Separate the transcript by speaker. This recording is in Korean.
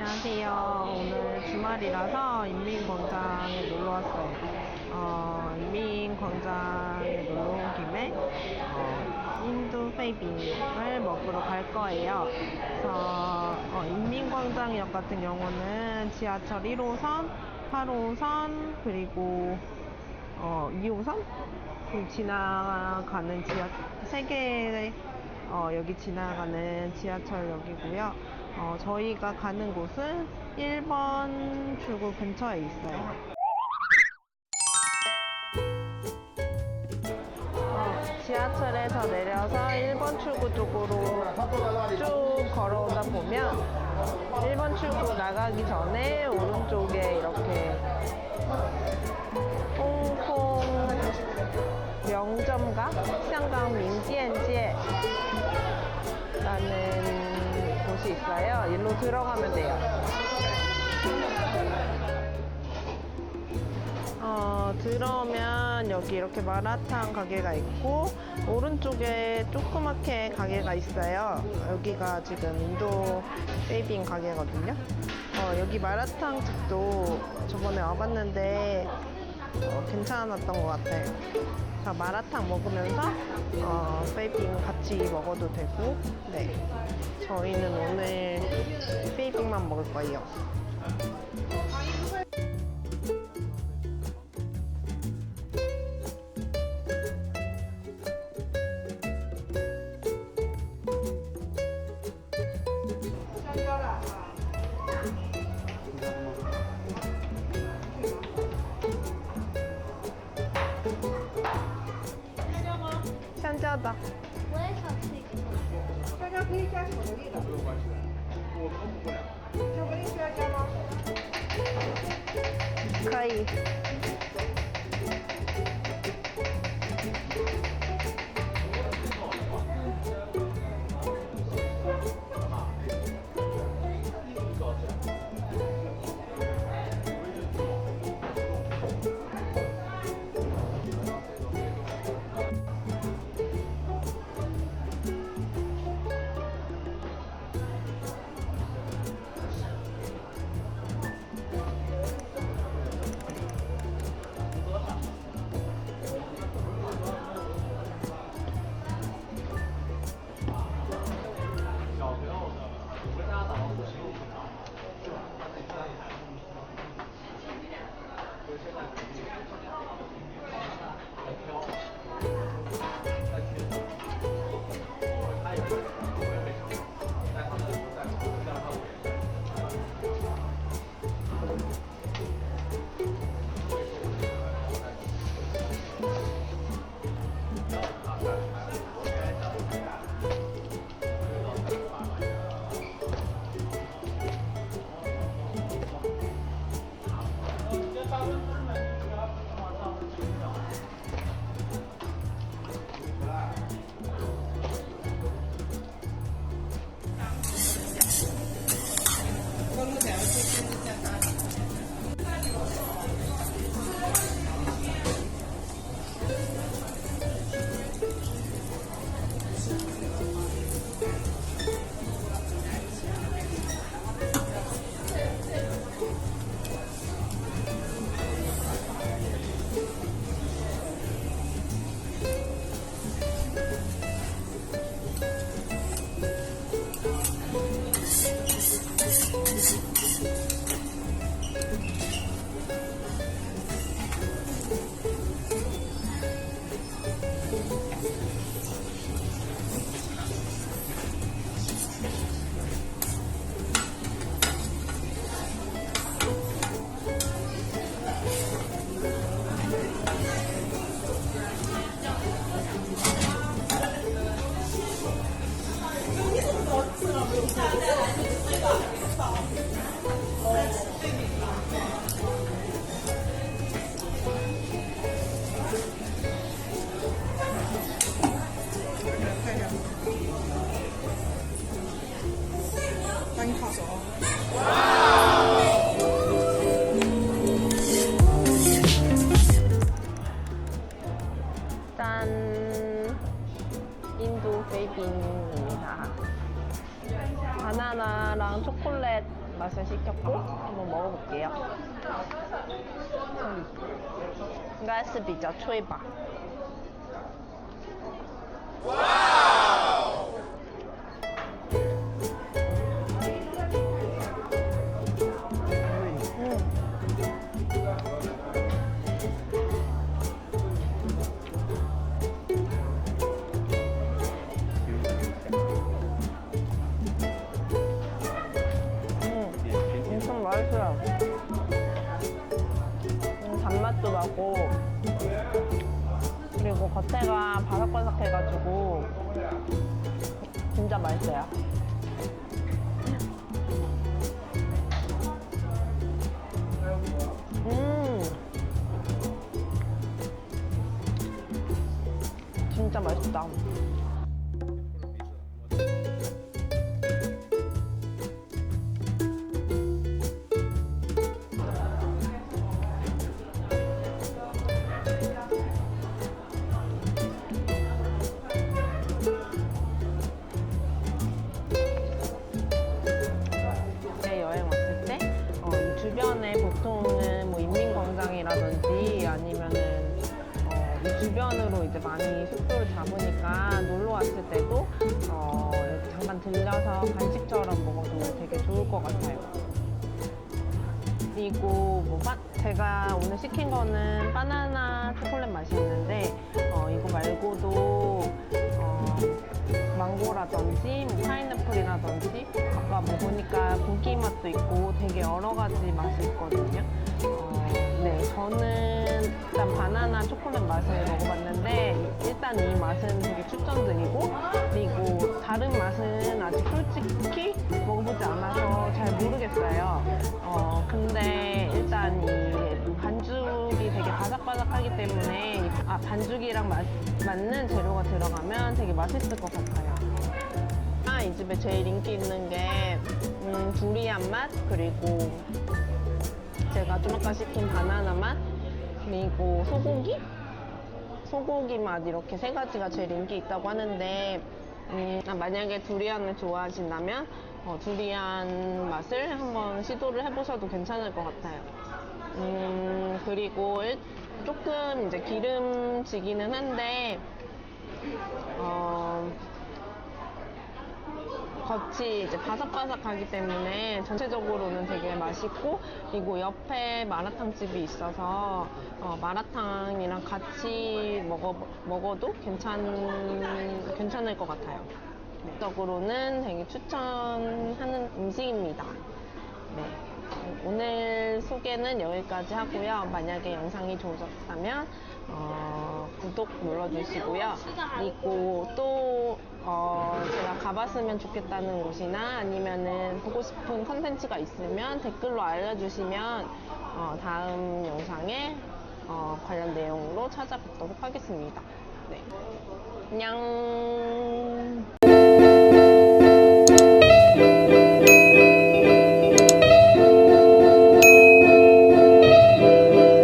Speaker 1: 안녕하세요. 오늘 주말이라서 인민광장에 놀러 왔어요. 어, 인민광장에 놀러 온 김에 어, 인도 페이빙을 먹으러 갈 거예요. 그래서 어, 인민광장역 같은 경우는 지하철 1호선, 8호선 그리고 어, 2호선 그 지나가는 지하 세 개의 어, 여기 지나가는 지하철역이고요. 어, 저희가 가는 곳은 1번 출구 근처에 있어요. 어, 지하철에서 내려서 1번 출구 쪽으로 쭉 걸어오다 보면 1번 출구 나가기 전에 오른쪽에 이렇게 홍콩 명점가香港 민지엔지에 라는 곳이 있어요. 일로 들어가면 돼요. 어, 들어오면 여기 이렇게 마라탕 가게가 있고 오른쪽에 조그맣게 가게가 있어요. 여기가 지금 인도 베이빙 가게거든요. 어, 여기 마라탕 집도 저번에 와봤는데 어, 괜찮았던 것 같아요. 자, 마라탕 먹으면서 어, 베이빙 같이 먹어도 되고, 네. 저희는 오늘 베이빙만 먹을 거예요. 加吧。
Speaker 2: 我也想吃一个。
Speaker 3: 大家可以加巧克力的。
Speaker 1: 没有关系，我克服不了。巧克力需要加吗？可以。 맛을 시켰고 한번 먹어볼게요.应该是比较脆吧。嗯。 겉에가 바삭바삭해가지고, 진짜 맛있어요. 음. 진짜 맛있다. 많이 숙소를 잡으니까 놀러 왔을 때도 어, 이렇게 잠깐 들려서 간식처럼 먹어도 되게 좋을 것 같아요. 그리고 뭐 바- 제가 오늘 시킨 거는 바나나 초콜릿 맛이었는데 어, 이거 말고도 어, 망고라든지 뭐 파인애플이라든지 아까 뭐 보니까 고기 맛도 있고 되게 여러 가지 맛이 있거든요. 저는 일단 바나나 초콜릿 맛을 먹어봤는데 일단 이 맛은 되게 추천드리고 그리고 다른 맛은 아직 솔직히 먹어보지 않아서 잘 모르겠어요. 어, 근데 일단 이 반죽이 되게 바삭바삭하기 때문에 이- 아, 반죽이랑 맞, 맞는 재료가 들어가면 되게 맛있을 것 같아요. 아, 이 집에 제일 인기 있는 게 음, 두리안 맛 그리고 제가 좀 아까 시킨 바나나 맛 그리고 소고기 소고기 맛 이렇게 세 가지가 제일 인기 있다고 하는데 음, 아, 만약에 두리안을 좋아하신다면 어, 두리안 맛을 한번 시도를 해보셔도 괜찮을 것 같아요. 음, 그리고 일- 조금 이제 기름지기는 한데 어, 겉이 이제 바삭바삭하기 때문에 전체적으로는 되게 맛있고 그리고 옆에 마라탕 집이 있어서 어, 마라탕이랑 같이 먹어 먹어도 괜찮 괜찮을 것 같아요. 네. 적으로는 되게 추천하는 음식입니다. 네. 오늘 소개는 여기까지 하고요. 만약에 영상이 좋으셨다면 어, 구독 눌러주시고요. 그리고 또 어, 제가 가봤으면 좋겠다는 곳이나 아니면은 보고 싶은 컨텐츠가 있으면 댓글로 알려주시면 어, 다음 영상에 어, 관련 내용으로 찾아뵙도록 하겠습니다. 네. 안녕.